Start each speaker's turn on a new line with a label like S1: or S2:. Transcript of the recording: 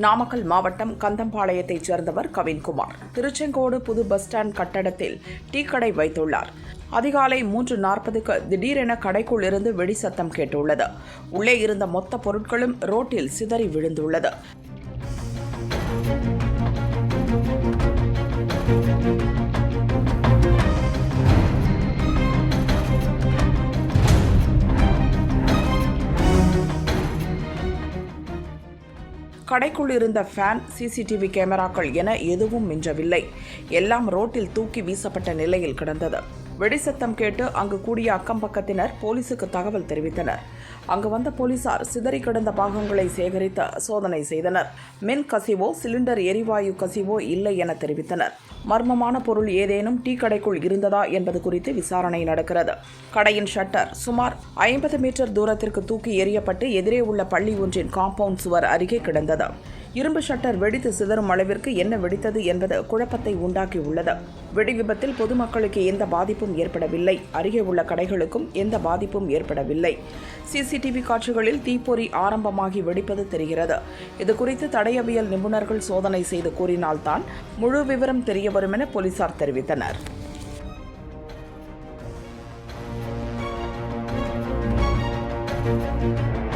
S1: நாமக்கல் மாவட்டம் கந்தம்பாளையத்தைச் சேர்ந்தவர் கவின்குமார். திருச்செங்கோடு புது பஸ் ஸ்டாண்ட் கட்டடத்தில் டீ கடை வைத்துள்ளார். அதிகாலை மூன்று நாற்பதுக்கு திடீரென கடைக்குள் இருந்து வெடி சத்தம் கேட்டுள்ளது. உள்ளே இருந்த மொத்த பொருட்களும் ரோட்டில் சிதறி விழுந்துள்ளது. கடைக்குள் இருந்த ஃபேன் சிசிடிவி கேமராக்கள் என எதுவும் மிஞ்சவில்லை. எல்லாம் ரோட்டில் தூக்கி வீசப்பட்ட நிலையில் கிடந்தது. வெடிசத்தம் கேட்டு அங்கு கூடிய அக்கம் பக்கத்தினர் போலீசுக்கு தகவல் தெரிவித்தனர். அங்கு வந்த போலீசார் சிதறி கிடந்த பாகங்களை சேகரித்து சோதனை செய்தனர். மின் கசிவோ சிலிண்டர் எரிவாயு கசிவோ இல்லை என தெரிவித்தனர். மர்மமான பொருள் ஏதேனும் டீ கடைக்குள் இருந்ததா என்பது குறித்து விசாரணை நடக்கிறது. கடையின் ஷட்டர் சுமார் ஐம்பது மீட்டர் தூரத்திற்கு தூக்கி எறியப்பட்டு எதிரே உள்ள பள்ளி ஒன்றின் காம்பவுண்ட் சுவர் அருகே கிடந்தது. இரும்பு ஷட்டர் வெடித்து சிதறும் அளவிற்கு என்ன வெடித்தது என்பது குழப்பத்தை உண்டாக்கியுள்ளது. வெடி விபத்தில் பொதுமக்களுக்கு எந்த பாதிப்பும் ஏற்படவில்லை. அருகே உள்ள கடைகளுக்கும் எந்த பாதிப்பும் ஏற்படவில்லை. சிசிடிவி காட்சிகளில் தீப்பொறி ஆரம்பமாகி வெடிப்பது தெரிகிறது. இதுகுறித்து தடயவியல் நிபுணர்கள் சோதனை செய்து கூறினால்தான் முழு விவரம் தெரியவரும் என போலீசார் தெரிவித்தனர்.
S2: Thank